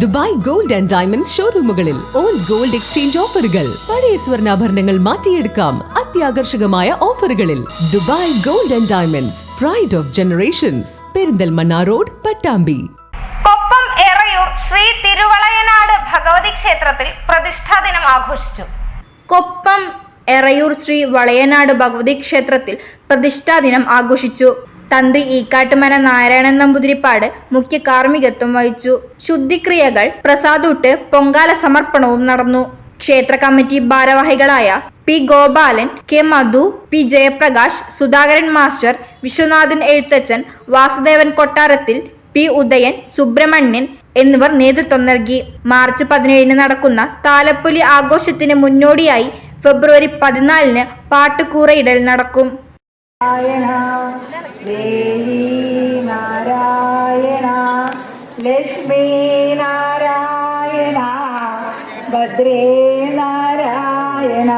Dubai gold and diamonds ഷോറൂമുകളിൽ old gold exchange ഓഫറുകൾ. പഴയ സ്വർണാഭരണങ്ങൾ മാറ്റിയെടുക്കാം അത്യാകർഷകമായ ഓഫറുകളിൽ. Dubai gold and diamonds pride of generations Perinthalmanna road Pattambi. Koppam Erayur Shri Thiruvalayanad Bhagavathi ക്ഷേത്രത്തിൽ പ്രതിഷ്ഠാ ദിനം ആഘോഷിച്ചു. കൊപ്പം എറയൂർ ശ്രീ വളയനാട് ഭഗവതി ക്ഷേത്രത്തിൽ പ്രതിഷ്ഠാ ദിനം ആഘോഷിച്ചു. തന്ത്രി ഈക്കാട്ടുമന നാരായണൻ നമ്പൂതിരിപ്പാട് മുഖ്യ കാർമ്മികത്വം വഹിച്ചു. ശുദ്ധിക്രിയകൾ പ്രസാദൂട്ട് പൊങ്കാല സമർപ്പണവും നടന്നു. ക്ഷേത്ര കമ്മിറ്റി ഭാരവാഹികളായ P Gopalan K Madhu P Jayaprakash Sudhakaran master Viswanathan Ezhuthachan Vasudevan Kottarathil P Udayan Subramanian എന്നിവർ നേതൃത്വം നൽകി. മാർച്ച് പതിനേഴിന് നടക്കുന്ന താലപ്പൊലി ആഘോഷത്തിന് മുന്നോടിയായി ഫെബ്രുവരി പതിനാലിന് പാട്ടുകൂറയിടൽ നടക്കും. ദേവി നാരായണ ലക്ഷ്മി ഭദ്രേ നാരായണ.